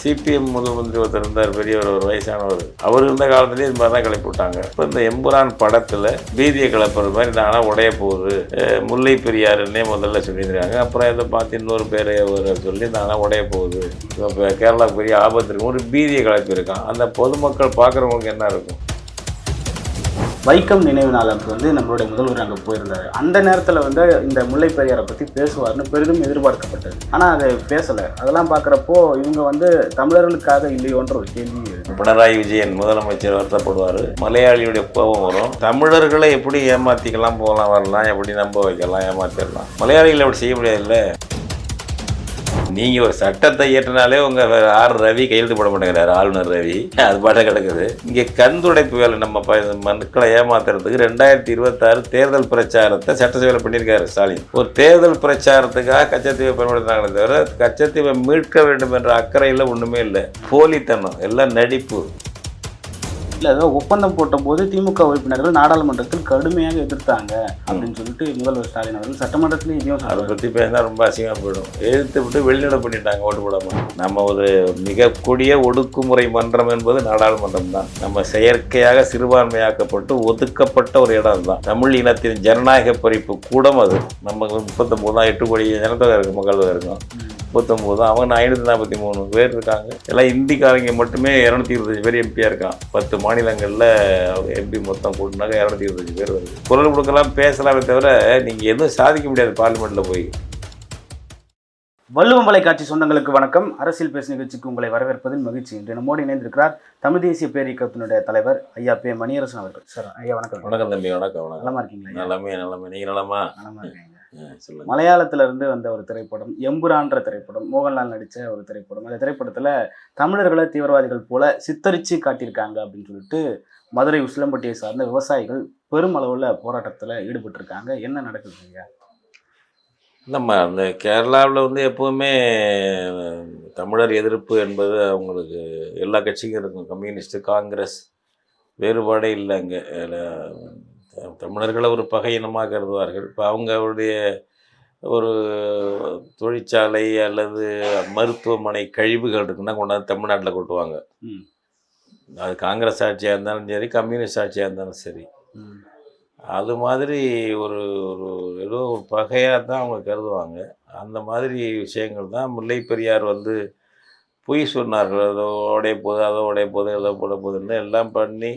CPM முதல் மந்திரி ஒருத்தர் இருந்தார் பெரியவர் ஒரு வயசானவர். அவர் இருந்த காலத்துலேயே இது மாதிரி தான் கிளப்பி விட்டாங்க. இப்போ இந்த எம்புரான் படத்தில் பீதியை கிளப்புறது மாதிரி நானாக உடைய போகுது முல்லை பெரியாருன்னே முதல்ல சொல்லியிருக்காங்க. அப்புறம் இதை பார்த்து இன்னொரு பேரை ஒரு சொல்லி நானாக உடைய போகுது இப்போ கேரளாவுக்கு பெரிய ஆபத்து இருக்கும் ஒரு பீதியை கிளப்பியிருக்கான். அந்த பொதுமக்கள் பார்க்குறவங்களுக்கு என்ன இருக்கும்? வைக்கம் நினைவு நாளுக்கு வந்து நம்மளுடைய முதல்வர் அங்கே போயிருந்தார். அந்த நேரத்தில் வந்து இந்த முல்லை பெரியாரை பற்றி பேசுவார்னு பெரிதும் எதிர்பார்க்கப்பட்டது. ஆனால் அதை பேசலை. அதெல்லாம் பார்க்குறப்போ இவங்க வந்து தமிழர்களுக்காக இல்லையோன்ற ஒரு கேள்வி பினராயி விஜயன் முதலமைச்சர் வருத்தப்படுவார். மலையாளியுடைய கோபம் வரும். தமிழர்களை எப்படி ஏமாத்திக்கலாம் போகலாம் வரலாம் எப்படி நம்ப வைக்கலாம் ஏமாத்திடலாம் மலையாளிகளை அப்படி செய்ய முடியாதுல்ல? நீங்கள் ஒரு சட்டத்தை இயற்றினாலே உங்கள் ஆர் ரவி கையெழுத்து போட மாட்டேங்கிறார் ஆளுநர் ரவி. அது பாட்ட கிடக்குது. இங்கே கண் துடைப்பு வேலை நம்ம ப மக்களை ஏமாத்துறதுக்கு ரெண்டாயிரத்தி இருபத்தாறு தேர்தல் பிரச்சாரத்தை சட்டசபையில் பண்ணியிருக்காரு ஸ்டாலின். ஒரு தேர்தல் பிரச்சாரத்துக்காக கச்சத்தீவை பயன்படுத்தினாங்களே தவிர கச்சத்தீவை மீட்க வேண்டும் என்ற அக்கறையில் ஒன்றுமே இல்லை. போலித்தனம் எல்லாம் நடிப்பு. இல்லை ஏதோ ஒப்பந்தம் போட்டபோது திமுக உறுப்பினர்கள் நாடாளுமன்றத்தில் கடுமையாக எதிர்த்தாங்க அப்படின்னு சொல்லிட்டு முதல்வர் ஸ்டாலின் அவர்கள் சட்டமன்றத்திலையும் இதையும் அதை. பற்றி பேசினா ரொம்ப அசிங்கமாக போயிடும். எழுத்து விட்டு வெளிநடை பண்ணிட்டாங்க ஓட்டு போடாமல் நம்ம ஒரு மிக கொடிய ஒடுக்குமுறை மன்றம் என்பது நாடாளுமன்றம் தான். நம்ம செயற்கையாக சிறுபான்மையாக்கப்பட்டு ஒதுக்கப்பட்ட ஒரு இடம் தான் தமிழ் இனத்தின் ஜனநாயக பறிப்பு கூடம் அது. நம்ம முப்பத்தொம்போது தான் எட்டு கோடி ஜனத்தொகை இருக்கு மக்கள் இருக்கும் முப்பத்தொம்போது அவங்க ஐநூற்றி நாற்பத்தி மூணு. பேர் இருக்காங்க. எல்லாம் இந்திக்காரங்க மட்டுமே இரநூத்தி இருபத்தஞ்சு பேர் எம்பியாக இருக்கான். பத்து மாநிலங்களில் எம்பி மொத்தம் கூட்டினாக்க இரநூத்தி இருபத்தஞ்சு பேர் வருது. குரல் கொடுக்கலாம் பேசலாமே தவிர நீங்கள் எதுவும் சாதிக்க முடியாது பார்லிமெண்ட்டில் போய். வள்ளுவம் வலைக்காட்சி சொந்தங்களுக்கு வணக்கம். அரசியல் பேசு நிகழ்ச்சிக்கு உங்களை வரவேற்பதில் மகிழ்ச்சி. இன்று நம்மோடு இணைந்திருக்கிறார் தமிழ் தேசிய பேரியக்கத்தினுடைய தலைவர் ஐயா பே மணியரசன் அவர்கள். சார் ஐயா வணக்கம். வணக்கம் தம்பி வணக்கம் வணக்கம். நலமா இருக்கீங்களா? நலமே நலமே. நீங்கள் நலமா? நலமா இருக்கீங்க மலையாளத்துல இருந்து வந்த ஒரு திரைப்படம் எம்புரான்ற திரைப்படம் மோகன்லால் நடிச்ச ஒரு திரைப்படம். அந்த திரைப்படத்துல தமிழர்களை தீவிரவாதிகள் போல சித்தரிச்சு காட்டியிருக்காங்க அப்படின்னு சொல்லிட்டு மதுரை உசிலம்பட்டியை சார்ந்த விவசாயிகள் பெருமளவுல போராட்டத்துல ஈடுபட்டிருக்காங்க. என்ன நடக்குதுங்க நம்ம அந்த கேரளாவில் வந்து எப்போவுமே தமிழர் எதிர்ப்பு என்பது அவங்களுக்கு எல்லா கட்சிக்கும் இருக்கும். கம்யூனிஸ்ட் காங்கிரஸ் வேறுபாடே இல்லை அங்கே தமிழர்களை ஒரு பகை இனமாக கருதுவார்கள். இப்போ அவங்களுடைய ஒரு தொழிற்சாலை அல்லது மருத்துவமனை கழிவுகள் இருக்குன்னா கொண்டாந்து தமிழ்நாட்டில் கொட்டுவாங்க. அது காங்கிரஸ் ஆட்சியாக இருந்தாலும் சரி கம்யூனிஸ்ட் ஆட்சியாக இருந்தாலும் சரி. அது மாதிரி ஒரு ஒரு ஏதோ ஒரு பகையாக தான் அவங்க கருதுவாங்க. அந்த மாதிரி விஷயங்கள் தான் முல்லை பெரியார் வந்து பொய் சொன்னார்கள். அதோ உடைய போகுது அதோ உடைய போகுது ஏதோ போட போகுதுன்னு எல்லாம் பண்ணி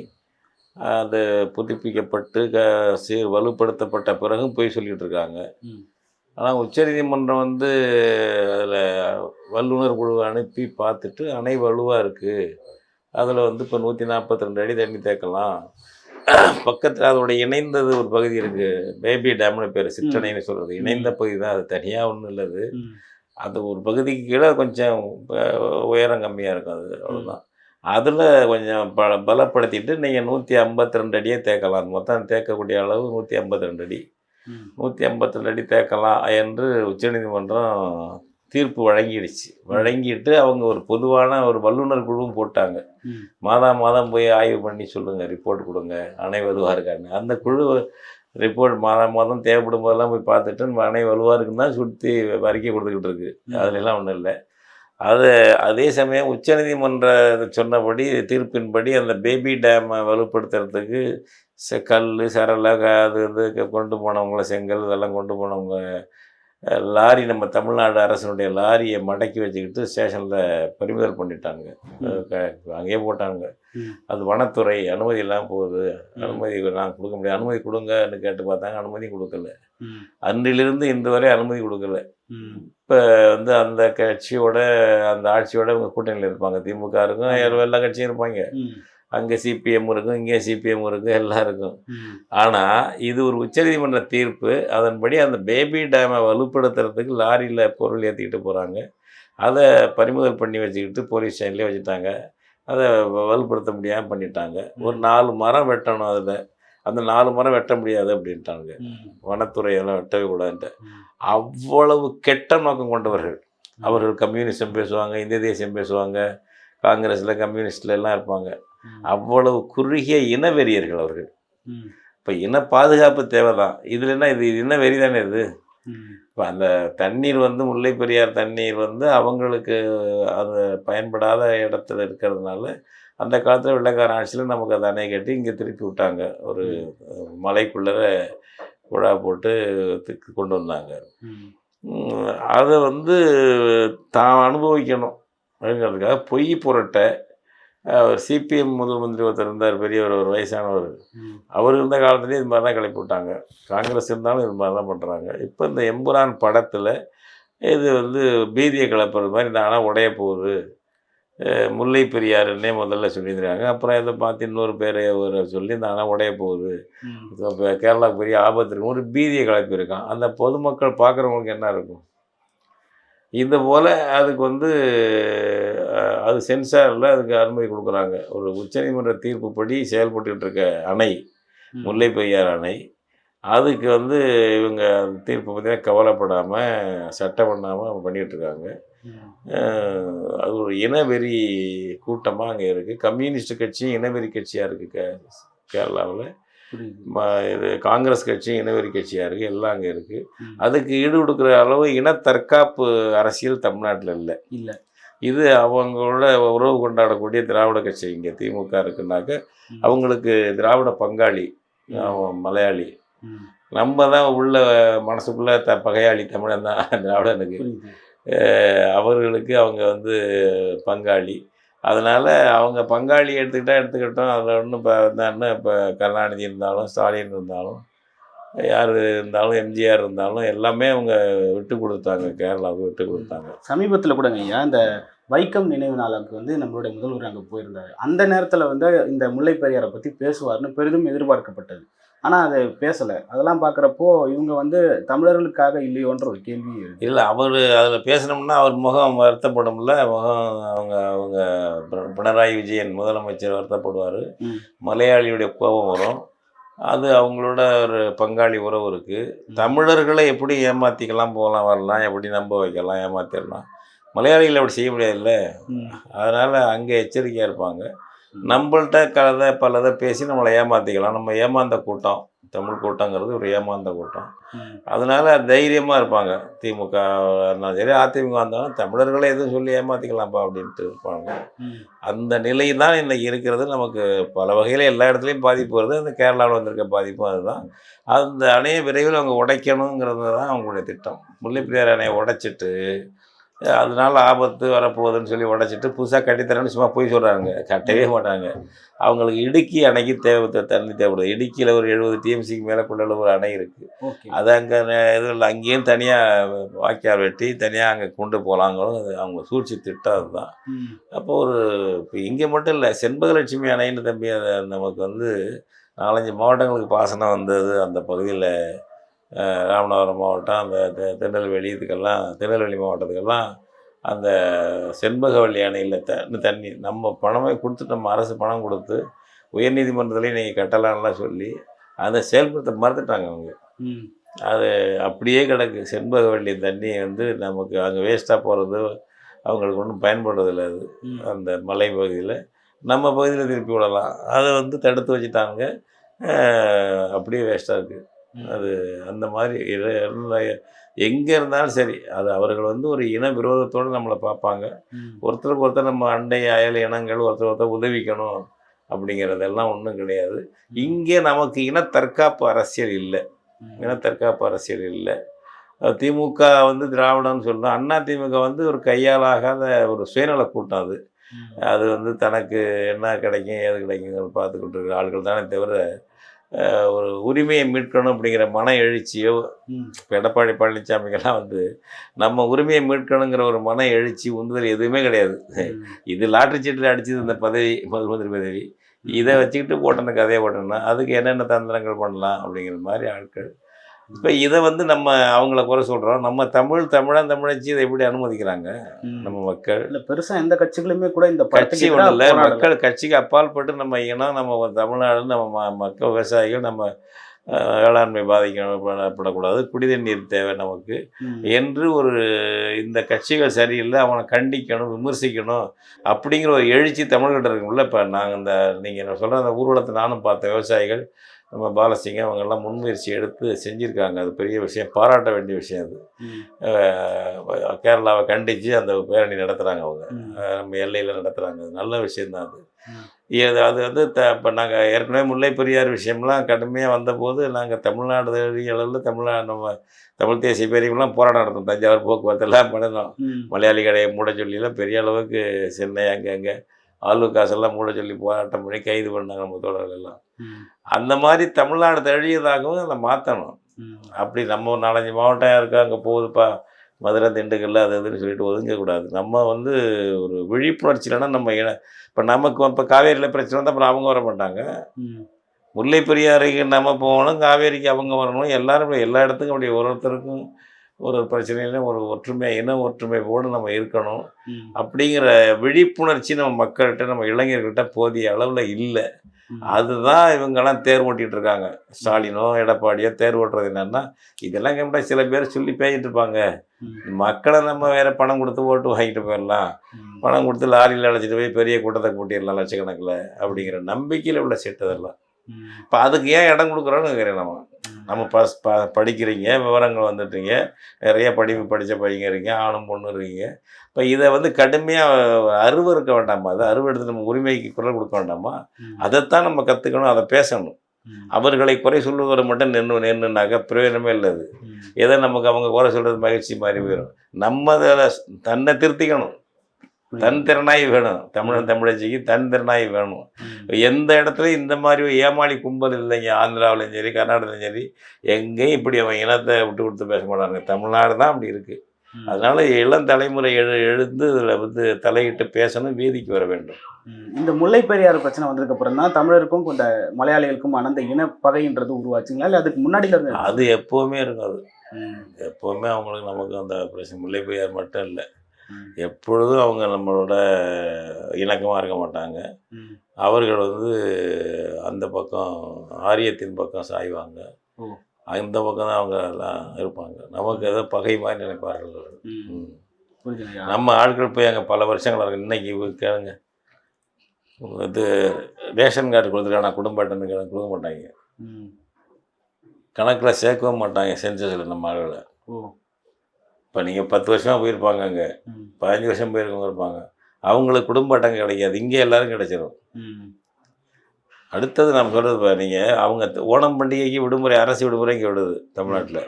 அது புதுப்பிக்கப்பட்டு க சீர் வலுப்படுத்தப்பட்ட பிறகும் பொய் சொல்லிட்டு இருக்காங்க. ஆனால் உச்சநீதிமன்றம் வந்து அதில் வல்லுநர் குழு அனுப்பி பார்த்துட்டு அணை வலுவாக இருக்குது அதில் வந்து இப்போ நூற்றி நாற்பத்தி ரெண்டு அடி தண்ணி தேக்கலாம். பக்கத்தில் அதோட இணைந்தது ஒரு பகுதி இருக்குது பேபி டேம்னு பேர் சிற்றணைன்னு சொல்கிறது இணைந்த பகுதி தான். அது தனியாக ஒன்றும் இல்லை அது. ம். அந்த ஒரு பகுதிக்கு கீழே கொஞ்சம் உயரம் கம்மியாக இருக்கும் அது. அவ்வளோதான் அதில் கொஞ்சம் ப பலப்படுத்திட்டு நீங்கள் நூற்றி ஐம்பத்தி ரெண்டு அடியே தேக்கலாம். மொத்தம் தேக்கக்கூடிய அளவு நூற்றி ஐம்பத்தி ரெண்டு அடி. நூற்றி ஐம்பத்தி ரெண்டு அடி தேக்கலாம் என்று உச்சநீதிமன்றம் தீர்ப்பு வழங்கிடுச்சு. வழங்கிட்டு அவங்க ஒரு பொதுவான ஒரு வல்லுநர் குழுவும் போட்டாங்க. மாதம் மாதம் போய் ஆய்வு பண்ணி சொல்லுங்கள் ரிப்போர்ட் கொடுங்க. அணை வலுவாக இருக்கான்னு அந்த குழு ரிப்போர்ட் மாதம் மாதம் தேவைப்படும் போதெல்லாம் போய் பார்த்துட்டு அணை வலுவாக இருக்குன்னு தான் சுற்றி அறிக்கை கொடுத்துக்கிட்டு இருக்கு. அதுலலாம் ஒன்றும் இல்லை. அது அதே சமயம் உச்சநீதிமன்ற சொன்னபடி தீர்ப்பின்படி அந்த பேபி டேமை வலுப்படுத்துறதுக்கு கல் சரலை க அது வந்து கொண்டு போனவங்கள செங்கல் இதெல்லாம் கொண்டு போனவங்க லாரி நம்ம தமிழ்நாடு அரசினுடைய லாரியை மடக்கி வச்சுக்கிட்டு ஸ்டேஷனில் பறிமுதல் பண்ணிட்டாங்க. அங்கேயே போட்டாங்க. அது வனத்துறை அனுமதி இல்லாமல் போகுது. அனுமதி நான் கொடுக்க முடியாது. அனுமதி கொடுங்கன்னு கேட்டு பார்த்தாங்க. அனுமதி கொடுக்கல. அன்றிலிருந்து இன்று வரை அனுமதி கொடுக்கல. இப்போ வந்து அந்த கட்சியோட அந்த ஆட்சியோட இவங்க கூட்டணியில் இருப்பாங்க. திமுக இருக்கும் எல்லா- கட்சியும் இருப்பாங்க. அங்கே சிபிஎம் இருக்கும் இங்கே சிபிஎம் இருக்கும் எல்லாம் இருக்கும். ஆனால் இது ஒரு உச்சநீதிமன்ற தீர்ப்பு. அதன்படி அந்த பேபி டேமை வலுப்படுத்துறதுக்கு லாரியில் பொருள் ஏற்றிக்கிட்டு போகிறாங்க அதை பறிமுதல் பண்ணி வச்சுக்கிட்டு போலீஸ் ஸ்டேஷன்லேயே வச்சுட்டாங்க. அதை வலுப்படுத்த முடியாமல் பண்ணிட்டாங்க. ஒரு நாலு மரம் வெட்டணும் அதில். அந்த நாலு மரம் வெட்ட முடியாது அப்படின்ட்டாங்க ம். வனத்துறை எல்லாம் வெட்டவே கூடாதுன்ட்டு. அவ்வளவு கெட்ட நோக்கம் கொண்டவர்கள். அவர்கள் கம்யூனிசம் பேசுவாங்க இந்திய தேசியம் பேசுவாங்க. காங்கிரஸில் கம்யூனிஸ்டில் எல்லாம் இருப்பாங்க. அவ்வளவு குறுகிய இனவெறியர்கள் அவர்கள். இப்போ இன பாதுகாப்பு தேவை தான் இதில் என்ன இது இன வெறி தானே இது. இப்போ அந்த தண்ணீர் வந்து முல்லை பெரியார் தண்ணீர் வந்து அவங்களுக்கு அது பயன்படாத இடத்துல இருக்கிறதுனால அந்த காலத்தில் வெள்ளைக்கார ஆட்சியில் நமக்கு அந்த அணை கட்டி இங்கே திருப்பி விட்டாங்க. ஒரு மலைக்குள்ளே குழா போட்டு கொண்டு வந்தாங்க. அதை வந்து தான் அனுபவிக்கணும். அப்படிங்கிறதுக்காக பொய் புரட்ட சிபிஎம் முதல் மந்திரி ஒருத்தர் இருந்தார் பெரியவர் ஒரு வயசானவர். அவர் இருந்த காலத்துலேயும் இது மாதிரி தான் கிளப்பி விட்டாங்க. காங்கிரஸ் இருந்தாலும் இது மாதிரி தான் பண்ணுறாங்க இப்போ இந்த எம்புரான் படத்தில் இது வந்து பீதியை கிளப்புறது மாதிரி இந்த அணை உடைய போகுது முல்லை பெரியாருன்னே முதல்ல சொல்லியிருந்தாங்க அப்புறம் இதை பார்த்து இன்னொரு பேரை ஒரு சொல்லி இந்த அணை உடைய போகுது. இப்போ கேரளாவுக்கு பெரிய ஆபத்து இருக்கும் ஒரு பீதியை கிளப்பியிருக்கான். அந்த பொதுமக்கள் பார்க்குறவங்களுக்கு என்ன இருக்கும்? இந்த போல் அதுக்கு வந்து அது சென்சாரில் அதுக்கு அனுமதி கொடுக்குறாங்க ஒரு உச்சநீதிமன்ற தீர்ப்புப்படி செயல்பட்டுக்கிட்டு இருக்க அணை. முல்லை பெரியார் அணை அதுக்கு வந்து இவங்க தீர்ப்பு பற்றினா கவலைப்படாமல் சட்டம் பண்ணாமல் பண்ணிகிட்டு இருக்காங்க ம். அஹ், அது ஒரு இனவெறி கூட்டமாக அங்கே இருக்குது கம்யூனிஸ்ட் கட்சியும் இனவெறி கட்சியாக இருக்குது கே கேரளாவில் இது காங்கிரஸ் கட்சி இனவெறி கட்சியாக இருக்குது எல்லாம் அங்கே இருக்குது. அதுக்கு ஈடு கொடுக்குற அளவு இன தற்காப்பு அரசியல் தமிழ்நாட்டில் இல்லை. இல்ல. இது அவங்களோட உறவு கொண்டாடக்கூடிய திராவிட கட்சி இங்கே திமுக இருக்குன்னாக்க ம். அவங்களுக்கு திராவிட பங்காளி மலையாளி. நம்ம தான் உள்ள மனசுக்குள்ள த பகையாளி தமிழன் தான் திராவிடனுக்கு. அவர்களுக்கு அவங்க வந்து பங்காளி. அதனால் அவங்க பங்காளி எடுத்துக்கிட்டால் எடுத்துக்கிட்டோம். அதில் ஒன்றும் இப்போ என்ன இப்போ கருணாநிதி இருந்தாலும் ஸ்டாலின் இருந்தாலும் யார் இருந்தாலும் எம்ஜிஆர் இருந்தாலும் எல்லாமே அவங்க விட்டு கொடுத்தாங்க. கேரளாவுக்கு விட்டு கொடுத்தாங்க. சமீபத்தில் கூடங்க ஐயா இந்த வைக்கம் நினைவு நாளுக்கு வந்து நம்மளுடைய முதல்வர் அங்கே போயிருந்தார். அந்த நேரத்தில் வந்து இந்த முல்லை பெரியாரை பற்றி பேசுவார்னு பெரிதும் எதிர்பார்க்கப்பட்டது. ஆனால் அதை பேசலை. அதெல்லாம் பார்க்குறப்போ இவங்க வந்து தமிழர்களுக்காக இல்லையோன்ற ஒரு கேள்வி. இல்லை அவர் அதில் பேசினோம்னா அவர் முகம் வருத்தப்படும்ல. முகம் அவங்க அவங்க பினராயி விஜயன் முதலமைச்சர் வருத்தப்படுவார். மலையாளியுடைய கோபம் வரும். அது அவங்களோட ஒரு பங்காளி உறவு இருக்குது தமிழர்களை எப்படி ஏமாற்றிக்கலாம் போகலாம் வரலாம் எப்படி நம்ப வைக்கலாம் ஏமாத்திடலாம் மலையாளிகளை அப்படி செய்ய முடியாதுல்ல. அதனால் அங்கே எச்சரிக்கையாக இருப்பாங்க. நம்மள்ட்ட கதை பலதை பேசி நம்மளை ஏமாற்றிக்கலாம் நம்ம ஏமாந்த கூட்டம் தமிழ் கூட்டங்கிறது ஒரு ஏமாந்த கூட்டம். அதனால தைரியமாக இருப்பாங்க. திமுக சரி அதிமுக இருந்தாலும் தமிழர்களை எதுவும் சொல்லி ஏமாற்றிக்கலாம்ப்பா அப்படின்ட்டு இருப்பாங்க. அந்த நிலை தான் இன்னைக்கு இருக்கிறது. நமக்கு பல வகையில் எல்லா இடத்துலையும் பாதிப்பு வருது. அந்த கேரளாவில் வந்திருக்க பாதிப்பும் அதுதான். அந்த அணையை விரைவில் அவங்க உடைக்கணுங்கிறது தான் அவங்களுடைய திட்டம். முல்லைப்பெரியார் அணையை உடைச்சிட்டு அதனால ஆபத்து வரப்போகுதுன்னு சொல்லி உடைச்சிட்டு புதுசாக கட்டித்தரேன்னு சும்மா போய் சொல்கிறாங்க கட்டவே மாட்டாங்க. அவங்களுக்கு இடுக்கி அணைக்கு தேவை தண்ணி தேவைப்படுது. இடுக்கியில் ஒரு எழுபது டிஎம்சிக்கு மேலே கொள்ள ஒரு அணை இருக்குது அது அங்கே இது இல்லை அங்கேயும் தனியாக வாய்க்கால் வெட்டி தனியாக அங்கே கொண்டு போகலாங்களும் அது அவங்க சூழ்ச்சி திட்டம் அதுதான். அப்போ ஒரு இப்போ இங்கே மட்டும் இல்லை செண்பகலட்சுமி அணைன்னு தம்பி அதை நமக்கு வந்து நாலஞ்சு மாவட்டங்களுக்கு பாசனம் வந்தது அந்த பகுதியில். ராமநாதபுரம் மாவட்டம் அந்த திருநெல்வேலி இதுக்கெல்லாம் திருநெல்வேலி மாவட்டத்துக்கெல்லாம் அந்த செண்பகவல்லி அணையில் த தண்ணி நம்ம பணமே கொடுத்து நம்ம அரசு பணம் கொடுத்து உயர்நீதிமன்றத்துலேயும் நீங்கள் கட்டலாம்லாம் சொல்லி அதை செயல்படுத்த மறந்துட்டாங்க அவங்க. அது அப்படியே கிடக்கு செண்பகவல்லி தண்ணி வந்து நமக்கு அங்கே வேஸ்ட்டாக போகிறது அவங்களுக்கு ஒன்றும் பயன்படுறதில்ல அது. அந்த மலை பகுதியில் நம்ம பகுதியில் திருப்பி விடலாம் அதை வந்து தடுத்து வச்சுட்டாங்க அப்படியே வேஸ்ட்டாக இருக்குது. அது அந்த மாதிரி எங்கே இருந்தாலும் சரி அது அவர்கள் வந்து ஒரு இன விரோதத்தோடு நம்மளை பார்ப்பாங்க. ஒருத்தருக்கு ஒருத்தர் நம்ம அண்டை அயல் இனங்கள் ஒருத்தர் ஒருத்தர் உதவிக்கணும் அப்படிங்கிறதெல்லாம் ஒன்றும் கிடையாது. இங்கே நமக்கு இன தற்காப்பு அரசியல் இல்லை. இன தற்காப்பு அரசியல் இல்லை. திமுக வந்து திராவிடம்னு சொல்கிறோம் அண்ணா திமுக வந்து ஒரு கையாலாகாத ஒரு சுயநல கூட்டம் அது. அது வந்து தனக்கு என்ன கிடைக்கும் ஏது கிடைக்குங்கிறது பார்த்துக்கிட்டு இருக்கிற ஆட்கள் தானே தவிர ஒரு உரிமையை மீட்கணும் அப்படிங்கிற மன எழுச்சியோ. இப்போ எடப்பாடி பழனிசாமிக்கெல்லாம் வந்து நம்ம உரிமையை மீட்கணுங்கிற ஒரு மன எழுச்சி உந்துதல் எதுவுமே கிடையாது. இது லாட்டரி சீட்டில் அடிச்சது இந்த பதவி முதல் மந்திரி பதவி இதை வச்சுக்கிட்டு போட்டன கதையை போட்டோம்னா அதுக்கு என்னென்ன தந்திரங்கள் பண்ணலாம் அப்படிங்கிற மாதிரி ஆட்கள் இப்போ இதை வந்து நம்ம அவங்கள குறை சொல்கிறோம் நம்ம தமிழ் தமிழன் தமிழச்சி இதை எப்படி அனுமதிக்கிறாங்க. நம்ம மக்கள். இல்ல பெருசா எந்த கட்சிகளுமே கூட இந்த கட்சி ஒன்றும் இல்லை. மக்கள் கட்சிக்கு அப்பாற்பட்டு நம்ம இனம் நம்ம தமிழ்நாடு நம்ம மக்கள் விவசாயிகள் நம்ம வேளாண்மை பாதிக்கப்படக்கூடாது. குடிதண்ணீர் தேவை நமக்கு. என்று ஒரு இந்த கட்சிகள் சரியில்லை அவனை கண்டிக்கணும் விமர்சிக்கணும் அப்படிங்கிற ஒரு எழுச்சி தமிழ்கிட்ட இருக்கும்ல. இப்போ நாங்கள் இந்த நீங்கள் சொல்கிற அந்த ஊர்வலத்தை நானும் பார்த்தேன். விவசாயிகள் நம்ம பாலசிங்கம் அவங்கெல்லாம் முன்முயற்சி எடுத்து செஞ்சுருக்காங்க. அது பெரிய விஷயம். பாராட்ட வேண்டிய விஷயம் அது. கேரளாவை கண்டித்து அந்த பேரணி நடத்துகிறாங்க அவங்க. நம்ம எல்லையில் நடத்துகிறாங்க அது நல்ல விஷயம்தான் அது. இது அது வந்து த இப்போ நாங்கள் ஏற்கனவே முல்லை பெரியார் விஷயம்லாம் கடுமையாக வந்தபோது நாங்கள் தமிழ்நாடு அளவில் தமிழ்நாடு நம்ம தமிழ் தேசிய பேரியெல்லாம் போராட்டம் நடத்தோம் தஞ்சாவூர் போக்குவரத்து எல்லாம் பண்ணினோம். மலையாளி கடையை மூட சொல்லிலாம் பெரிய அளவுக்கு சென்னை அங்கே அங்கே ஆளு காசெல்லாம் மூட சொல்லி போராட்டம் பண்ணி கைது பண்ணாங்க நம்ம தோழர்கள் எல்லாம். அந்த மாதிரி தமிழ்நாடு தழுவியதாகவும் அதை மாற்றணும் அப்படி நம்ம ஒரு நாலஞ்சு மாவட்டம் இருக்கு அங்கே போகுதுப்பா மதுரை திண்டுக்கல் அது இதுன்னு சொல்லிட்டு ஒதுங்கக்கூடாது. நம்ம வந்து ஒரு விழிப்புணர்ச்சி இல்லைன்னா நம்ம இப்போ நமக்கு இப்போ காவேரியில் பிரச்சனை வந்தால் அப்புறம் அவங்க வர மாட்டாங்க. முல்லை பெரியாறுக்கு நம்ம போகணும் காவேரிக்கு அவங்க வரணும் எல்லாரும் எல்லா இடத்துக்கும் அப்படி ஒரு ஒருத்தருக்கும் ஒரு பிரச்சனையிலும் ஒரு ஒற்றுமை இன ஒற்றுமையோடு நம்ம இருக்கணும். அப்படிங்கிற விழிப்புணர்ச்சி நம்ம மக்கள்கிட்ட நம்ம இளைஞர்கள்ட்ட போதிய அளவில் இல்லை. அதுதான் இவங்கெல்லாம் தேர் ஓட்டிகிட்டு இருக்காங்க. ஸ்டாலினோ எடப்பாடியோ தேர் ஓட்டுறது என்னன்னா இதெல்லாம் கேட்டால் சில பேர் சொல்லி பேசிட்டு இருப்பாங்க. மக்களை நம்ம வேற பணம் கொடுத்து ஓட்டு வாங்கிட்டு போயிடலாம். பணம் கொடுத்து லாரியில் அழைச்சிட்டு போய் பெரிய கூட்டத்தை கூட்டிடலாம் லட்சக்கணக்கில் அப்படிங்கிற நம்பிக்கையில் உள்ள செட்டதெல்லாம். இப்போ அதுக்கு ஏன் இடம் கொடுக்குறோன்னு கேட்குறேன் நம்ம நம்ம பஸ் ப படிக்கிறீங்க விவரங்கள் வந்துட்டீங்க. நிறைய படிப்பு படித்த பையங்க இருக்கீங்க ஆணும் பொண்ணு இருக்கீங்க. இப்போ இதை வந்து கடுமையாக அருவறுக்க வேண்டாமா? அது அருவெடுத்து நம்ம உரிமைக்கு குரல் கொடுக்க வேண்டாமா? அதைத்தான் நம்ம கற்றுக்கணும் அதை பேசணும். அவர்களை குறை சொல்லுவதை மட்டும் நின்று நின்றுனாக்க பிரயோஜனமே இல்லை அது. ம், எதை நமக்கு அவங்க குறை சொல்கிறது மகிழ்ச்சி மாதிரி போயிடும் நம்ம அதை தன்னை திருத்திக்கணும். தன் திறனாய் வேணும். தமிழன் தமிழச்சிக்கு தன் திறனாய் வேணும். எந்த இடத்துலையும் இந்த மாதிரி ஏமாளி கும்பல் இல்லைங்க. ஆந்திராவிலையும் சரி கர்நாடகாலையும் சரி எங்கேயும் இப்படி அவன் இனத்தை விட்டு கொடுத்து பேச மாட்டாங்க தமிழ்நாடு தான் அப்படி இருக்குது அதனால இளம் தலைமுறை எழு எழுந்து இதில் வந்து தலையிட்டு பேசணும் வீதிக்கு வர வேண்டும். இந்த முல்லை பெரியாறு பிரச்சனை வந்ததுக்கு அப்புறம் தான் தமிழருக்கும் இந்த மலையாளிகளுக்கும் அனந்த இன பகைன்றது உருவாச்சுங்களா? இல்லை அதுக்கு இருந்து அது எப்போவுமே இருக்கும் அது எப்போவுமே அவங்களுக்கு நமக்கு அந்த பிரச்சனை. முல்லை பெரியார் மட்டும் இல்லை. எப்பொழுதும் அவங்க நம்மளோட இணக்கமாக இருக்க மாட்டாங்க. அவர்கள் வந்து அந்த பக்கம் ஆரியத்தின் பக்கம் சாய்வாங்க. அந்த பக்கம் தான் அவங்க எல்லாம் இருப்பாங்க. நமக்கு ஏதோ பகை மாதிரி நினைப்பார்கள் நம்ம ஆட்கள் போய் அங்கே பல வருஷங்கள் இன்னைக்கு கேளுங்க. இது ரேஷன் கார்டு கொடுத்துருக்காங்க. குடும்ப கேளுங்க. கொடுக்க மாட்டாங்க. கணக்கில் சேர்க்கவும் மாட்டாங்க. சென்சஸில் நம்ம ஆளுகளை. இப்போ நீங்கள் பத்து வருஷமாக போயிருப்பாங்க அங்கே. பதினஞ்சு வருஷம் போயிருக்கவங்க இருப்பாங்க. அவங்களுக்கு குடும்ப அட்டன் கிடைக்காது இங்கே எல்லாரும் கிடைச்சிரும். ம், அடுத்தது நம்ம சொல்கிறது பாரு நீங்கள் அவங்க ஓணம் பண்டிகைக்கு விடுமுறை அரசு விடுமுறை இங்கே விடுது தமிழ்நாட்டில்.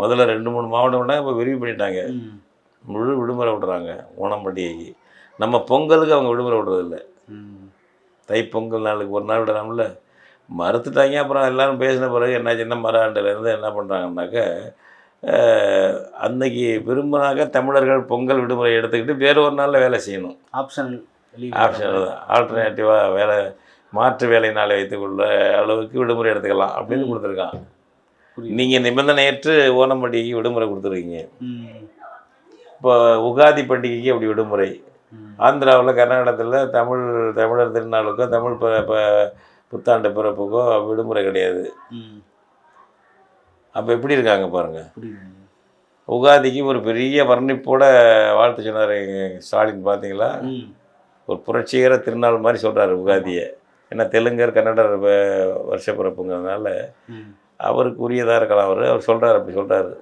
முதல்ல ரெண்டு மூணு மாவட்டம் விட்டாங்க இப்போ விரிவு பண்ணிட்டாங்க. முழு விடுமுறை விடுறாங்க ஓணம் பண்டிகைக்கு. நம்ம பொங்கலுக்கு அவங்க விடுமுறை விடுறதில்ல. தைப்பொங்கல் நாளுக்கு ஒரு நாள் விடலாம்ல. மறுத்துட்டாங்க அப்புறம் எல்லாரும் பேசின பிறகு என்ன சின்ன மராண்டிலேருந்து என்ன பண்ணுறாங்கன்னாக்க அன்னைக்கு விரும்பினாக்க தமிழர்கள் பொங்கல் விடுமுறை எடுத்துக்கிட்டு வேற ஒரு நாளில் வேலை செய்யணும். Optional leave. ஆப்ஷன் ஆல்டர்னேட்டிவாக வேலை மாற்று வேலை நாளை வைத்துக்கொள்ள அளவுக்கு விடுமுறை எடுத்துக்கலாம் அப்படின்னு கொடுத்துருக்கான். நீங்கள் நிபந்தனையற்று ஓணம் பண்டிகைக்கு விடுமுறை கொடுத்துருக்கீங்க. இப்போ உகாதி பண்டிகைக்கு அப்படி விடுமுறை. ஆந்திராவில் கர்நாடகத்தில் தமிழ் தமிழர் திருநாளுக்கோ தமிழ் புத்தாண்டு பிறப்புக்கோ விடுமுறை கிடையாது. அப்போ எப்படி இருக்காங்க பாருங்கள். உகாதிக்கு ஒரு பெரிய வர்ணிப்போட வாழ்த்து சொன்னார் ஸ்டாலின் பார்த்தீங்களா ஒரு புரட்சிகர திருநாள் மாதிரி சொல்கிறாரு உகாதியை. ஏன்னா தெலுங்கர் கன்னடர் வ- வருஷ பிறப்புங்கிறதுனால ம், அவருக்கு உரியதாக இருக்கலாம் அவர். அவர் சொல்கிறார் அப்படி சொல்கிறாரு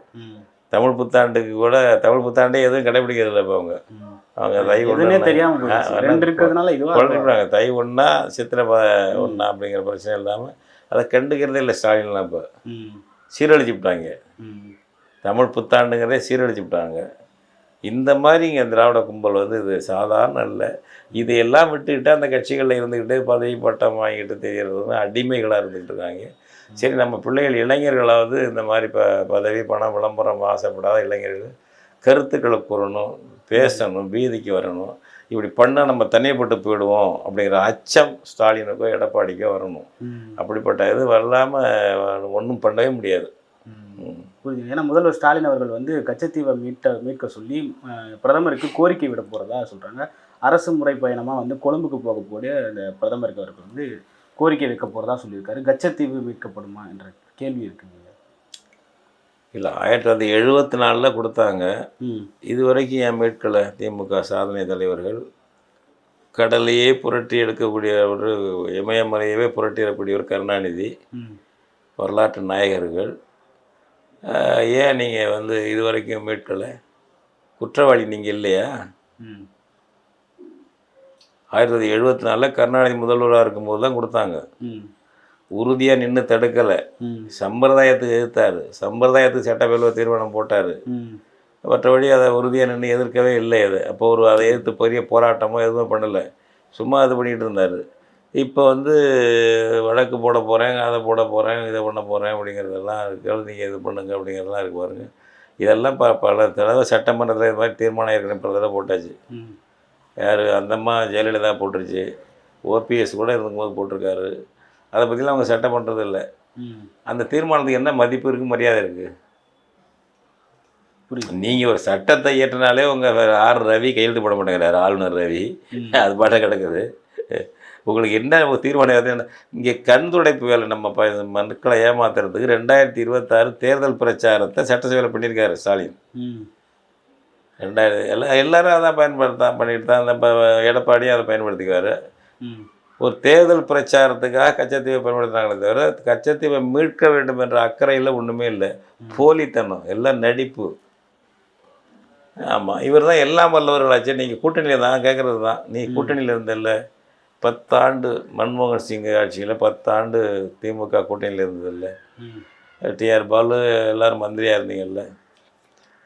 தமிழ் புத்தாண்டுக்கு கூட தமிழ் புத்தாண்டே எதுவும் கடைபிடிக்கிறது இப்போ அவங்க. அவங்க தை ஒன்று குழந்தைங்க தை ஒன்றா சித்திரை ஒண்ணா அப்படிங்கிற பிரச்சனை இல்லாமல் அதை கண்டுக்கிறதே இல்லை ஸ்டாலின்லாம் இப்போ. சீரழிச்சு விட்டாங்க தமிழ் புத்தாண்டுங்கிறதே சீரழிச்சு விட்டாங்க இந்த மாதிரி இங்கே திராவிட கும்பல் வந்து இது சாதாரண இல்லை இதையெல்லாம் விட்டுக்கிட்டு அந்த கட்சிகளில் இருந்துக்கிட்டு பதவி பட்டம் வாங்கிட்டு தெரியறது அடிமைகளாக இருந்துக்கிட்டு இருக்காங்க. சரி நம்ம பிள்ளைகள் இளைஞர்களாவது இந்த மாதிரி ப பதவி பணம் விளம்பரம் ஆசைப்படாத இளைஞர்கள் கருத்துக்களை கூறணும் பேசணும் வீதிக்கு வரணும். இப்படி பண்ணால் நம்ம தனியப்பட்டு போயிடுவோம் அப்படிங்கிற அச்சம் ஸ்டாலினுக்கோ எடப்பாடிக்கோ வரணும். அப்படிப்பட்ட இது வரலாமல் ஒன்றும் பண்ணவே முடியாது. புரியுது. ஏன்னா முதல்வர் ஸ்டாலின் அவர்கள் வந்து கச்சத்தீவை மீட்ட மீட்க சொல்லி பிரதமருக்கு கோரிக்கை விட போறதா சொல்றாங்க. அரசு முறை பயணமா வந்து கொழும்புக்கு போகக்கூடிய அந்த பிரதமருக்கு அவர்கள் வந்து கோரிக்கை வைக்க போறதா சொல்லியிருக்காரு. கச்சத்தீவு மீட்கப்படுமா என்ற கேள்வி இருக்குங்க. இல்லை ஆயிரத்தி தொள்ளாயிரத்தி எழுபத்தி நாலில் கொடுத்தாங்க. ம். இது வரைக்கும் ஏன் மீட்கலை? திமுக சாதனை தலைவர்கள் கடலையே புரட்டி எடுக்கக்கூடிய ஒரு இமயமலையவே புரட்டி எடுக்கக்கூடிய ஒரு கருணாநிதி வரலாற்று நாயகர்கள். ஏன் நீங்கள் வந்து இது வரைக்கும் மீட்கலை? குற்றவாளி நீங்கள் இல்லையா? ஆயிரத்தி தொள்ளாயிரத்தி எழுபத்தி நாலில் கருணாநிதி முதல்வராக இருக்கும்போது தான் கொடுத்தாங்க உறுதியாக நின்று தடுக்கலை. சம்பிரதாயத்துக்கு எதிர்த்தார். சம்பிரதாயத்துக்கு சட்டப்பேரவை தீர்மானம் போட்டார். மற்றபடி அதை உறுதியாக நின்று எதிர்க்கவே இல்லை அது. அப்போ ஒரு அதை எதிர்த்து பெரிய போராட்டமோ எதுவுமே பண்ணலை. சும்மா இது பண்ணிகிட்டு இருந்தார். இப்போ வந்து வழக்கு போட போகிறேன் அதை போட போகிறேன் இதை பண்ண போகிறேன் அப்படிங்கிறதெல்லாம் இருக்கிறது நீங்கள் இது பண்ணுங்க அப்படிங்கிறதெல்லாம் இருக்கு பாருங்க. இதெல்லாம் ப பல தடவை சட்டமன்றத்தில் இது மாதிரி தீர்மானம் ஏற்கனவே பல தடவை போட்டாச்சு. யார்? அந்தம்மா ஜெயலலிதா போட்டுருச்சு. ஓபிஎஸ் கூட இருக்கும்போது போட்டிருக்காரு. அதை பற்றிலாம் அவங்க சட்டம் பண்ணுறது இல்லை அந்த தீர்மானத்துக்கு என்ன மதிப்பு இருக்குது மரியாதை இருக்குது புரியுது. நீங்கள் ஒரு சட்டத்தை இயற்றினாலே உங்கள் ஆர் ரவி கையெழுத்து போட மாட்டேங்கிறாரு ஆளுநர் ரவி. அது பாட்ட கிடக்குது. உங்களுக்கு என்ன தீர்மானம் இங்கே கண் துடைப்பு வேலை நம்ம மக்களை ஏமாத்துறதுக்கு ரெண்டாயிரத்தி இருபத்தாறு தேர்தல் பிரச்சாரத்தை சட்டசபையில் பண்ணியிருக்காரு ஸ்டாலின். ரெண்டாயிரத்தி எல்லா எல்லாரும் அதான் பயன்படுத்தான் பண்ணிட்டு தான் அந்த எடப்பாடியும் அதை பயன்படுத்திக்குவார். ஒரு தேர்தல் பிரச்சாரத்துக்காக கச்சத்தீவை பயன்படுத்துனாங்களே தவிர கச்சத்தீவை மீட்க வேண்டும் என்ற அக்கறையில் ஒன்றுமே இல்லை. போலித்தனம் எல்லாம் நடிப்பு. ஆமாம் இவர் தான் எல்லாம் வல்லவர்களாச்சு நீங்கள் கூட்டணியில் தான் கேட்குறது தான். நீ கூட்டணியில் இருந்தல்ல. பத்தாண்டு மன்மோகன் சிங் ஆட்சியில் பத்தாண்டு திமுக கூட்டணியில் இருந்ததில்ல. டிஆர் பாலு எல்லாரும் மந்திரியாக இருந்தீங்கல்ல.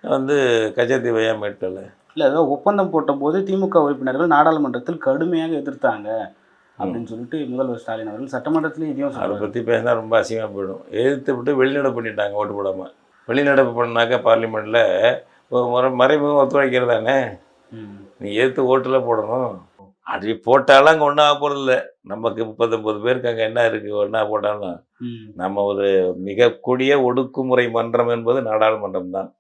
வந்து கச்சத்தீவை ஏன் மீட்கலை? இல்லை ஏதோ ஒப்பந்தம் போட்டபோது திமுக உறுப்பினர்கள் நாடாளுமன்றத்தில் கடுமையாக எதிர்த்தாங்க. அப்படின்னு சொல்லிட்டு முதல்வர் ஸ்டாலின் அவர்கள் சட்டமன்றத்திலே இதையும் அதை பற்றி பேசினா ரொம்ப அசிங்கமாக போயிடும். எதிர்த்து விட்டு வெளிநடப்பு பண்ணிட்டாங்க ஓட்டு போடாமல் வெளிநடப்பு பண்ணாக்க பார்லிமெண்ட்டில் முறை மறைமுகம் ஒத்துழைக்கிறது தானே? நீ எதிர்த்து ஓட்டில் போடணும். அப்படி போட்டாலும் அங்கே ஒன்றும் ஆக போகிறதில்ல நமக்கு முப்பத்தொம்பது பேருக்கு அங்கே என்ன இருக்குது ஒன்றா போட்டாலும். நம்ம ஒரு மிக கொடிய ஒடுக்குமுறை மன்றம் என்பது நாடாளுமன்றம் தான்.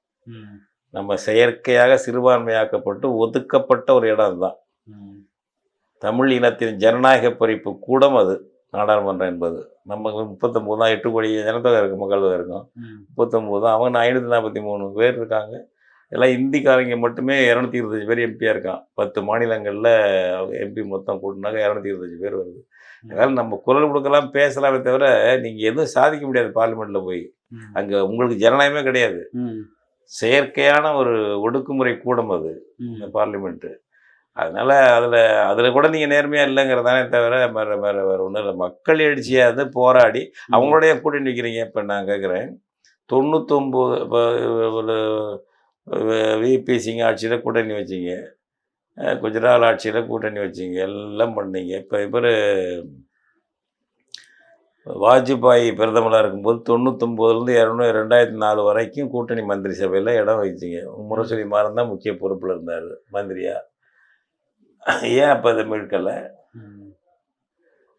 நம்ம செயற்கையாக சிறுபான்மையாக்கப்பட்டு ஒதுக்கப்பட்ட ஒரு இடம் தான் தமிழ் இனத்தின் ஜனநாயக பறிப்பு கூடம் அது நாடாளுமன்றம் என்பது. நமக்கு முப்பத்தொம்போது தான் எட்டு கோடி ஜனத்தொகை இருக்குது மக்கள் தொகை இருக்கும். முப்பத்தொம்போது தான். அவங்க ஐநூற்றி நாற்பத்தி மூணு பேர் இருக்காங்க. எல்லாம் இந்திக்காரங்க மட்டுமே இரநூத்தி இருபத்தஞ்சி பேர் எம்பியாக இருக்கான். பத்து மாநிலங்களில் எம்பி மொத்தம் கூட்டினாக்க இரநூத்தி இருபத்தஞ்சி பேர் வருது. அதனால் நம்ம குரல் கொடுக்கலாம் பேசலாமே தவிர நீங்கள் எதுவும் சாதிக்க முடியாது பார்லிமெண்ட்டில் போய். அங்கே உங்களுக்கு ஜனநாயகமே கிடையாது. செயற்கையான ஒரு ஒடுக்குமுறை கூடம் அது இந்த பார்லிமெண்ட்டு. அதனால அதில் அதில் கூட நீங்கள் நேர்மையாக இல்லைங்கிறதானே தவிர வேறு வேறு வேறு ஒன்றும் இல்லை. மக்கள் எழுச்சியாக இருந்து போராடி அவங்களோட ஏன் கூட்டணி வைக்கிறீங்க இப்போ நான் கேட்குறேன் தொண்ணூத்தொம்பது இப்போ ஒரு விபி சிங் ஆட்சியில் கூட்டணி வச்சிங்க. குஜராத் ஆட்சியில் கூட்டணி வச்சிங்க. எல்லாம் பண்ணீங்க. இப்போ இவர் வாஜ்பாய் பிரதமராக இருக்கும்போது தொண்ணூத்தொம்போதுலேருந்து இரநூறு ரெண்டாயிரத்தி நாலு வரைக்கும் கூட்டணி மந்திரி சபையில் இடம் வச்சிங்க முரசொலி மாறன் தான் முக்கிய பொறுப்பில் இருந்தார் மந்திரியா? ஏன் அப்போ இதை மீட்கலை?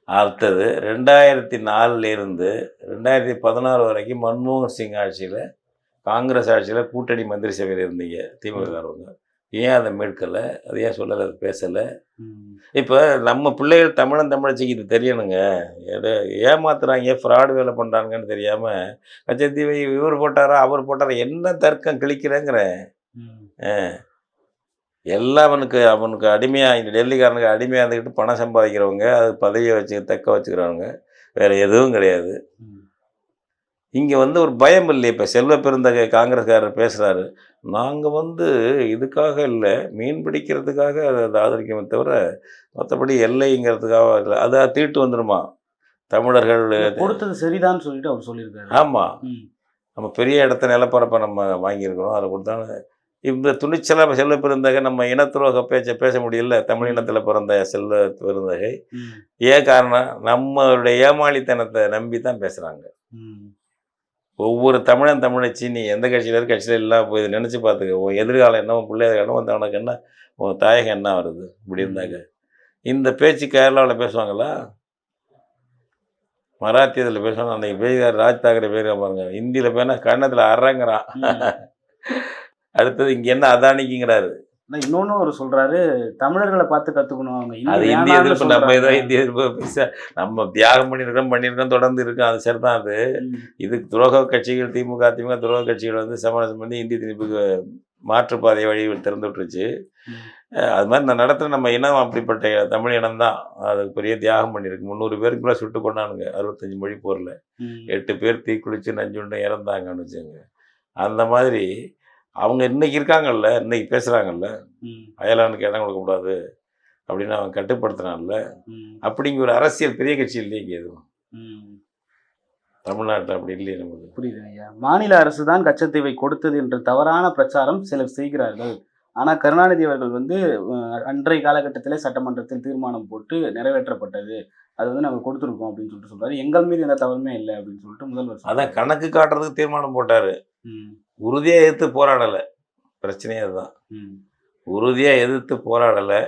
அடுத்தது ரெண்டாயிரத்தி நாலுல இருந்து ரெண்டாயிரத்தி பதினாறு வரைக்கும் மன்மோகன் சிங் ஆட்சியில் காங்கிரஸ் ஆட்சியில் கூட்டணி மந்திரி சபையில் இருந்தீங்க திமுகவங்க ஏன் அதை மீட்கலை? அது ஏன் சொல்லலை? அது பேசலை? இப்போ நம்ம பிள்ளைகள் தமிழன் தமிழச்சிக்கு இது தெரியணுங்க. எதை ஏமாத்துறாங்க? ஃப்ராடு வேலை பண்ணுறாங்கன்னு தெரியாமல் கச்சத்தீவை இவர் போட்டாரா அவர் போட்டாரா என்ன தர்க்கம் கிழிக்கிறேங்கிறேன். எல்லாம் அவனுக்கு அவனுக்கு அடிமையாக இந்த டெல்லிக்காரனுக்கு அடிமையாக இருந்துக்கிட்டு பணம் சம்பாதிக்கிறவங்க அது பதவியை வச்சு தக்க வச்சுக்கிறவங்க வேறு எதுவும் கிடையாது. இங்கே வந்து ஒரு பயம் இல்லை. இப்போ செல்வ பெருந்தகை காங்கிரஸ்காரர் பேசுகிறாரு நாங்கள் வந்து இதுக்காக இல்லை. மீன் பிடிக்கிறதுக்காக அதை ஆதரிக்கமே தவிர மற்றபடி எல்லைங்கிறதுக்காக இல்லை. அதை தீட்டு வந்துடுமா தமிழர்கள் கொடுத்தது சரிதான்னு சொல்லிட்டு அவர் சொல்லியிருக்காரு. ஆமாம் நம்ம பெரிய இடத்த நிலப்பரப்பை நம்ம வாங்கியிருக்கிறோம். அதை கொடுத்தாலும் இந்த துணிச்சலாக செல்வ பெருந்தகை நம்ம இனத்துரோக பேச்சை பேச முடியல. தமிழ் இனத்தில் பிறந்த செல்வ பெருந்தகை. ம். ஏன் காரணம் நம்மளுடைய ஏமாளித்தனத்தை நம்பி தான் பேசுகிறாங்க ஒவ்வொரு தமிழன் தமிழச்சி நீ எந்த கட்சியில் இருக்க கட்சியில் இல்லாம போய் நினச்சி பார்த்துக்க உன் எதிர்காலம் என்ன உன் பிள்ளைய என்ன வந்து அவனுக்கு என்ன உன் தாயகம் என்ன வருது இப்படி இருந்தாங்க. இந்த பேச்சு கேரளாவில் பேசுவாங்களா? மராத்தியத்தில் பேசுவாங்க. அன்றைக்கி பேசுகிறார் ராஜ் தாக்கரே பேர் பாருங்க. ஹிந்தியில் பேனா கன்னத்தில் அறங்குறான். அடுத்தது இங்கே என்ன அதானிக்குங்கிறாரு. இன்னொன்னு அவர் சொல்றாரு தமிழர்களை பார்த்து கத்துக்கணும் அவங்க. அது இந்தி இந்திய எதிர்ப்பு நம்ம ஏதோ. இந்திய எதிர்ப்பு நம்ம தியாகம் பண்ணியிருக்கோம் பண்ணியிருக்கோம் தொடர்ந்து இருக்கோம் அது சரிதான் அது. இதுக்கு துரோக கட்சிகள் திமுக அதிமுக துரோக கட்சிகள் வந்து சமரசம் பண்ணி இந்தி திணிப்புக்கு மாற்றுப்பாதை வழி திறந்து விட்டுருச்சு அது மாதிரி இந்த நடத்துல நம்ம இனம் அப்படிப்பட்ட தமிழ் இனம் தான். அது பெரிய தியாகம் பண்ணியிருக்கு. முந்நூறு பேருக்குள்ள சுட்டு கொண்டானுங்க. அறுபத்தஞ்சு மொழி போரில். எட்டு பேர் தீக்குளிச்சு நஞ்சுண்டு இறந்தாங்கன்னு வச்சுங்க அந்த மாதிரி அவங்க இன்னைக்கு இருக்காங்கல்ல இன்னைக்கு பேசுகிறாங்கல்ல. அயலானுக்கு இடம் கொடுக்கக்கூடாது அப்படின்னு அவன் கட்டுப்படுத்தினான்ல ம். அப்படிங்கிற ஒரு அரசியல் பெரிய கட்சி இல்லைங்க எதுவும். தமிழ்நாட்டில் அப்படி இல்லையே நமக்கு புரியுது ஐயா மாநில அரசு தான் கச்சத்தீவை கொடுத்தது என்ற தவறான பிரச்சாரம் சிலர் செய்கிறார்கள் ஆனா கருணாநிதி அவர்கள் வந்து அன்றைய காலகட்டத்திலே சட்டமன்றத்தில் தீர்மானம் போட்டு நிறைவேற்றப்பட்டது அது வந்து நாங்க கொடுத்துருக்கோம் அப்படின்னு சொல்லிட்டு சொல்றாரு எங்கள் மீது எந்த தவறுமே இல்லை அப்படின்னு சொல்லிட்டு முதல்வர் அதான் சொல்றாரு. கணக்கு காட்டுறதுக்கு தீர்மானம் போட்டார். உறுதியாக எதிர்த்து போராடலை. பிரச்சனையே அதுதான். உறுதியாக எதிர்த்து போராடலை.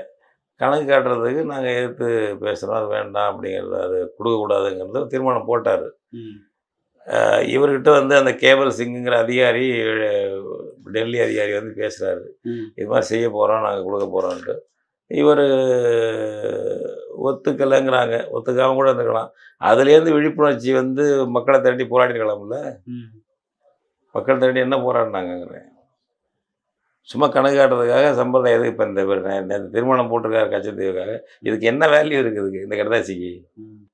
கணக்கு காட்டுறதுக்கு நாங்கள் எதிர்த்து பேசுகிறோம் அது வேண்டாம் அப்படிங்கிறது அது கொடுக்கக்கூடாதுங்கிறது தீர்மானம் போட்டார். இவர்கிட்ட வந்து அந்த கேபிள் சிங்குங்கிற அதிகாரி டெல்லி அதிகாரி வந்து பேசுகிறாரு. இது மாதிரி செய்ய போகிறோம் நாங்கள் கொடுக்க போகிறோன்ட்டு இவர் ஒத்துக்கலைங்கிறாங்க. ஒத்துக்காம கூட இருந்துக்கலாம். அதுலேருந்து விழிப்புணர்ச்சி வந்து மக்களை திரட்டி போராடிருக்கலாம்ல. மக்கள் திரட்டி என்ன போராடினாங்கங்கிறேன் சும்மா கணக்கு காட்டுறதுக்காக சம்பிரதாயம் எதுக்கு இப்போ இந்த இவர் நே- நேத்து திருமணம் போட்டிருக்காரு கச்சத்தீவுக்காக இதுக்கு என்ன வேல்யூ இருக்குதுக்கு இந்த கடதாசிக்கு.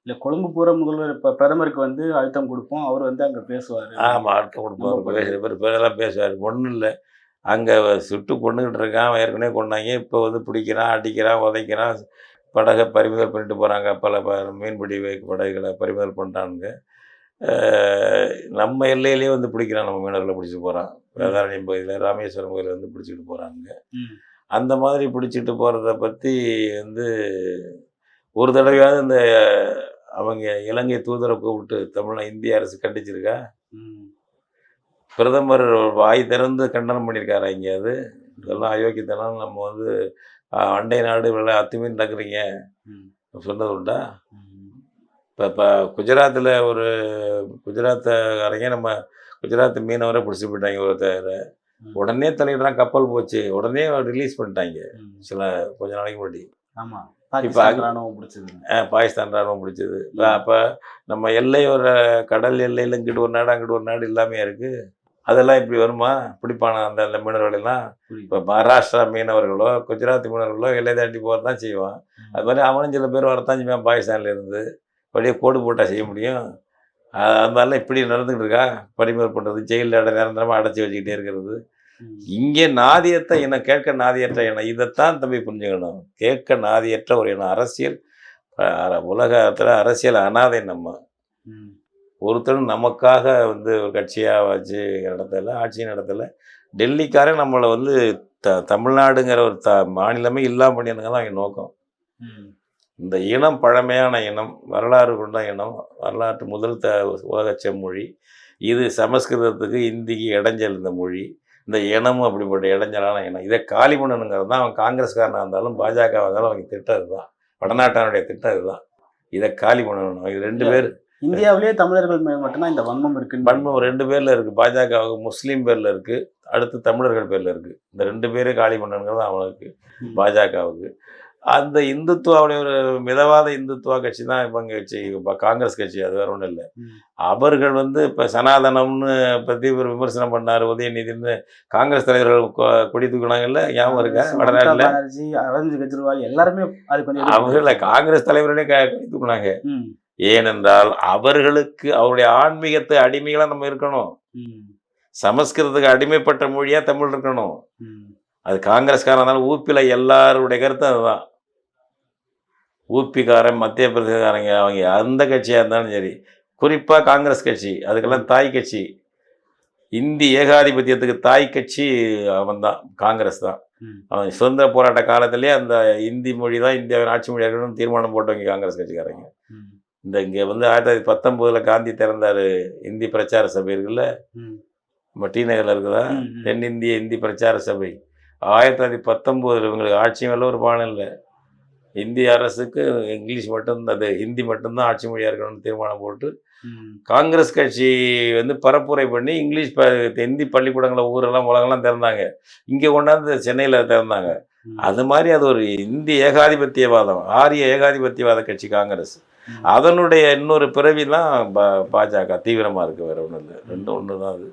இல்ல கொழும்பு பூரா முதல்வர் இப்ப பிரதமருக்கு வந்து அழுத்தம் கொடுப்போம். அவர் வந்து அங்க பேசுவாரு. ஆமாம் அடுத்த கொடுப்பாரு. பேசுகிற பேர் பேரெல்லாம் பேசுவார். ஒன்றும் இல்லை. அங்கே சுட்டு கொண்டுகிட்டு இருக்கான். ஏற்கனவே கொண்டாங்க. இப்போ வந்து பிடிக்கிறான் அடிக்கிறான் உதைக்கிறான். படகை பறிமுதல் பண்ணிட்டு போகிறாங்க பல ப மீன்பிடி படகுகளை பறிமுதல் பண்ணுறானுங்க நம்ம எல்லையிலேயே வந்து பிடிக்கிறான் நம்ம மீனவர்களை பிடிச்சிட்டு போகிறான் வேதாரண்யம் பகுதியில் ராமேஸ்வரம் கோயிலில் வந்து பிடிச்சிட்டு போகிறாங்க. அந்த மாதிரி பிடிச்சிட்டு போகிறத பற்றி வந்து ஒரு தடவையாவது இந்த அவங்க இலங்கை தூதரை கூப்பிட்டு தமிழ் இந்திய அரசு கண்டிச்சிருக்கா. பிரதமர் வாய் திறந்து கண்டனம் பண்ணியிருக்காரா எங்கேயாவது இதெல்லாம் அயோக்கியத்தனம் நம்ம வந்து அண்டை நாடு அத்துமீன் நடக்கிறீங்க. சொன்னது உண்டா. இப்போ இப்போ குஜராத்தில் ஒரு குஜராத்துக்காரங்க நம்ம குஜராத் மீனவரை பிடிச்சி போயிட்டாங்க ஒருத்தர். உடனே தலையிடுறான் கப்பல் போச்சு. உடனே ரிலீஸ் பண்ணிட்டாங்க. சில கொஞ்ச நாளைக்கு முன்னாடி. ஆமா. இப்ப ராணுவம் பிடிச்சது பாகிஸ்தான் ராணுவம் பிடிச்சது. இப்போ அப்போ நம்ம எல்லையோர கடல் எல்லையில் இங்கிட்டு ஒரு நாடு அங்கிட்டு ஒரு நாடு இல்லாமையா இருக்குது அதெல்லாம் இப்படி வருமா? பிடிப்பானா அந்த அந்த மீனவர்களெல்லாம். இப்போ மகாராஷ்டிரா மீனவர்களோ குஜராத் மீனவர்களோ எல்லை தாண்டி போகிறது தான் செய்வான் அது மாதிரி அவனும் சில பேர் வரத்தான் செய்வான் பாகிஸ்தான்ல இருந்து. அப்படியே கோடு போட்டால் செய்ய முடியும். அஹ் அது மாதிரிலாம் இப்படி நடந்துக்கிட்டு இருக்கா பறிமுதல் பண்ணுறது ஜெயிலில் இட நிரந்தரமாக அடைச்சி வச்சுக்கிட்டே இருக்கிறது. இங்கே நாதியற்ற இனம் கேட்க நாதியற்ற இனம் இதைத்தான் தம்பி புரிஞ்சுக்கணும். கேட்க நாதியற்ற ஒரு இனம் அரசியல். உலகத்தில் அரசியல் அனாதை நம்ம. ஒருத்தரும் நமக்காக வந்து ஒரு கட்சியாக வச்சு நடத்தலை ஆட்சி நடத்தலை டெல்லிக்காரன் நம்மளை வந்து த தமிழ்நாடுங்கிற ஒரு த மாநிலமே இல்லாமல் பண்ணியிருந்தாங்க தான் அவங்க நோக்கம். இந்த இனம் பழமையான இனம் வரலாறு கொண்ட இனம் வரலாற்று முதல் த உலக செம்மொழி இது சமஸ்கிருதத்துக்கு இந்திக்கு இடைஞ்சல் இந்த மொழி இந்த இனமும் அப்படிப்பட்ட இடைஞ்சலான இனம். இதை காலி பண்ணணுங்கிறது தான் அவன் காங்கிரஸ்காரனாக இருந்தாலும் பாஜக இருந்தாலும் அவங்க திட்டம் இதுதான். வடநாட்டானுடைய திட்டம் இதுதான். இதை காலி பண்ணணும் அவங்க ரெண்டு பேர் இந்தியாவிலேயே தமிழர்கள் மேல் மட்டும்தான் இந்த வன்மம் இருக்குன்னு. வன்மம் ரெண்டு பேர்ல இருக்கு. பாஜகவுக்கு முஸ்லீம் பேர்ல இருக்கு. அடுத்து தமிழர்கள் பேர்ல இருக்கு. இந்த ரெண்டு பேரே காலி பண்ணணுங்கிறது அவனுக்கு. பாஜகவுக்கு. அந்த இந்துத்துவாவுடைய ஒரு மிதவாத இந்துத்துவா கட்சி தான் இவங்க கட்சி இப்ப காங்கிரஸ் கட்சி அது வேற ஒன்றும் இல்லை. அவர்கள் வந்து இப்போ சனாதனம்னு பற்றி ஒரு விமர்சனம் பண்ணார் உதயநிதினு காங்கிரஸ் தலைவர்கள் கொடி தூக்குனாங்கல்ல ஞாபகம் இருக்கா? வடநாட்டில்? அரவிந்த் கெஜ்ரிவால் எல்லாருமே எதிர்ப்பு அவர்கள காங்கிரஸ் தலைவர்களே கொடி தூக்குனாங்க. ஏனென்றால் அவர்களுக்கு அவருடைய ஆன்மீகத்தை அடிமைகளாக நம்ம இருக்கணும். சமஸ்கிருதத்துக்கு அடிமைப்பட்ட மொழியா தமிழ் இருக்கணும். அது காங்கிரஸ்காரன் இருந்தாலும் ஊப்பியில் எல்லாருடைய கருத்தும் அதுதான். ஊப்பிக்காரன் மத்திய பிரதேசக்காரங்க அவங்க அந்த கட்சியாக இருந்தாலும் சரி குறிப்பாக காங்கிரஸ் கட்சி அதுக்கெல்லாம் தாய் கட்சி இந்தி ஏகாதிபத்தியத்துக்கு தாய் கட்சி அவன் தான் காங்கிரஸ் தான். அவன் சுதந்திர போராட்ட காலத்திலேயே அந்த இந்தி மொழி தான் இந்தியாவின் ஆட்சி மொழியாக இருக்கணும்னு தீர்மானம் போட்டவங்க காங்கிரஸ் கட்சிக்காரங்க. இந்த இங்கே வந்து ஆயிரத்தி தொள்ளாயிரத்தி பத்தொம்போதில் காந்தி திறந்தார் இந்தி பிரச்சார சபை இருக்குல்ல. நம்ம டி நகரில் இருக்குதா. தென்னிந்திய இந்தி பிரச்சார சபை ஆயிரத்தி தொள்ளாயிரத்தி பத்தொம்போதில் இவங்களுக்கு ஆட்சியும் இல்லை ஒரு பானம் இல்லை இந்திய அரசுக்கு இங்கிலீஷ் மட்டும் அது ஹிந்தி மட்டும்தான் ஆட்சி மொழியாக இருக்கணும்னு தீர்மானம் போட்டு. காங்கிரஸ் கட்சி வந்து பரப்புரை பண்ணி இங்கிலீஷ் ப ஹிந்தி பள்ளிக்கூடங்களை ஊரெல்லாம் உலகெல்லாம் திறந்தாங்க இங்கே கொண்டாந்து சென்னையில் திறந்தாங்க. அது மாதிரி அது ஒரு இந்தி ஏகாதிபத்தியவாதம் ஆரிய ஏகாதிபத்தியவாத கட்சி காங்கிரஸ். அதனுடைய இன்னொரு பிறவி தான் பா பாஜக தீவிரமாக இருக்குது வேற ஒன்றும் இல்லை ரெண்டும் ஒன்று தான் அது